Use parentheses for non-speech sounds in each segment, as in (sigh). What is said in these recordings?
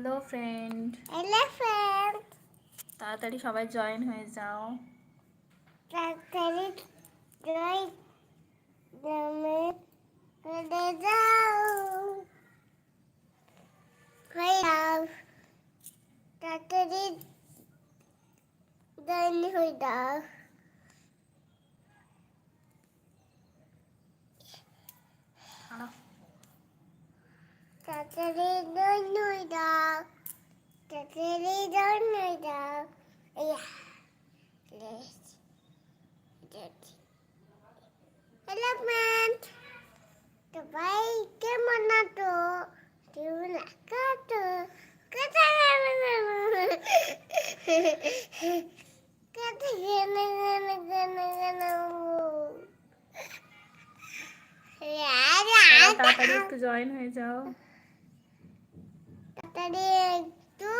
Hello friend. Elephant তাড়াতাড়ি সবাই join হয়ে যাও। তাড়াতাড়ি জয় নামে করে যাও। হয়ে যাও। তাড়াতাড়ি জয়েন হয়ে যাও। তাড়াতাড়ি জয়েন হয়ে যাও তাড়াতাড়ি জয়েন হয়ে যাও ইয়া লেটস এলিফ্যান্ট সবাই কেমন আছো কেমন আছো কোথায় গেলে গেলে কোথায় গেলে গেলে গেলে গেলে সবাই তাড়াতাড়ি একটু জয়েন হয়ে যাও তাড়াতাড়ি একটু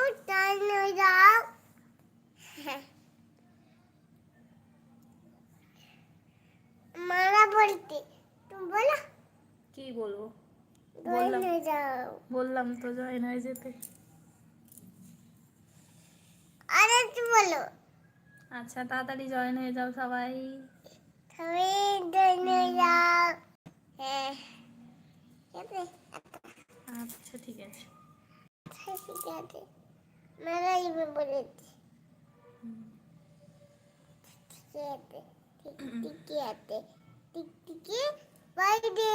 যাও। (laughs) মারা বলতে তুমি বলো। কি বলব? জয়েন বললাম। হয়ে তো জয়েন হয়ে যেতে। আর বলো। আচ্ছা তাড়াতাড়ি জয়েন হয়ে যাও সবাই। তুমি জয়েন হয়ে যাও হ্যাঁ ঠিক আছে আচ্ছা ঠিক আছে আছে মারা যাবে বলেছি। বাইরে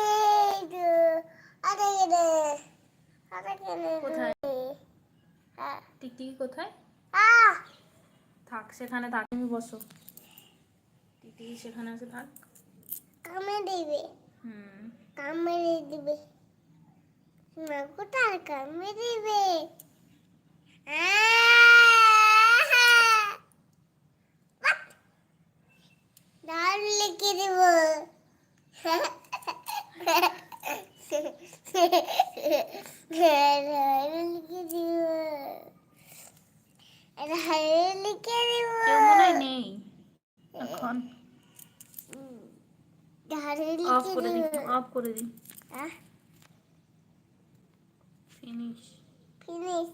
আরে রে আরে কেন কোথায়? টিকটিকি কোথায়? থাক সেখানে থাক তুমি বসো। টিকটিকি সেখানে আছে থাক। কামে দিবে। হুম। কামড়ে দিবে। না কোথায় কামড়ে দিবে। লিখে দেব লিখে দিব লিখে দিব মনে নেই এখন অফ করে দিই অফ করে দিই। Finish finish